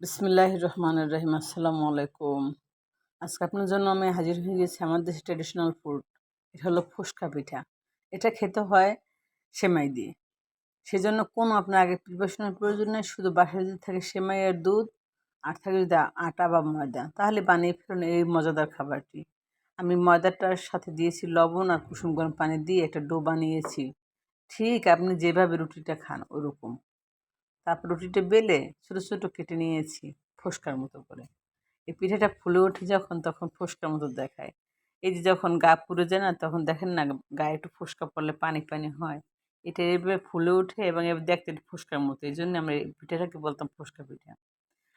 বিসমিল্লাহ রহমান রহিম, আসসালামু আলাইকুম। আজকে আপনার জন্য আমি হাজির হয়ে গেছি আমার দেশের ট্রেডিশনাল ফুড এটা হলো ফুচকা পিঠা। এটা খেতে হয় সেমাই দিয়ে। সেজন্য কোনো আপনার আগে প্রিপারেশনের প্রয়োজন নেই, শুধু বাসায় যদি থাকে সেমাই আর দুধ, আর থাকে যদি আটা বা ময়দা, তাহলে বানিয়ে ফেলুন এই মজাদার খাবারটি। আমি ময়দাটার সাথে দিয়েছি লবণ আর কুসুম গরম পানি দিয়ে একটা ডো বানিয়েছি। ঠিক আপনি যেভাবে রুটিটা খান ওরকম। তারপর রুটিটা বেলে ছোটো ছোটো কেটে নিয়েছি ফোসকার মতো করে। এই পিঠাটা ফুলে ওঠে যখন, তখন ফোসকার মতো দেখায়। এই যে যখন গা পুড়ে যায় না, তখন দেখেন না, গায়ে একটু ফোসকা পড়লে পানি পানি হয়। এটা এভাবে ফুলে ওঠে এবং এবার দেখতে ফোসকার মতো। এই জন্য আমরা এই পিঠাটাকে বলতাম ফোসকা পিঠা।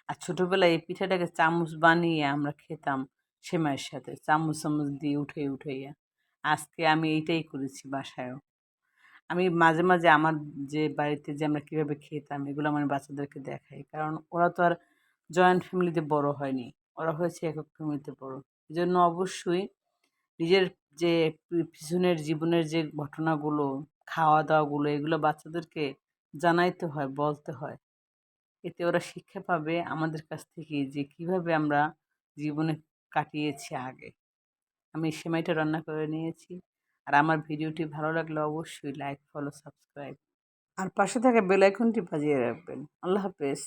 আর ছোটোবেলায় এই পিঠাটাকে চামচ বানিয়ে আমরা খেতাম সেমাইয়ের সাথে চামচ চামচ দিয়ে উঠে উঠাইয়া আজকে আমি এইটাই করেছি বাসায়ও। আমি মাঝে মাঝে আমার যে বাড়িতে যে আমরা কীভাবে খেতাম, এগুলো আমার বাচ্চাদেরকে দেখাই। কারণ ওরা তো আর জয়েন্ট ফ্যামিলিতে বড় হয়নি। ওরা হয়েছে একক ফ্যামিলিতে বড়। এই জন্য অবশ্যই নিজের যে পিছনের জীবনের যে ঘটনাগুলো খাওয়া দাওয়াগুলো এগুলো বাচ্চাদেরকে জানাইতে হয়, বলতে হয়। এতে ওরা শিক্ষা পাবে আমাদের কাছ থেকে যে কীভাবে আমরা জীবনে কাটিয়েছি আগে। আমি সেমাইটা রান্না করে নিয়েছি। আর আমার ভিডিওটি ভালো লাগলে অবশ্যই লাইক ফলো সাবস্ক্রাইব আর পাশে থাকা বেলাইকনটি বাজিয়ে রাখবেন। আল্লাহ হাফেজ।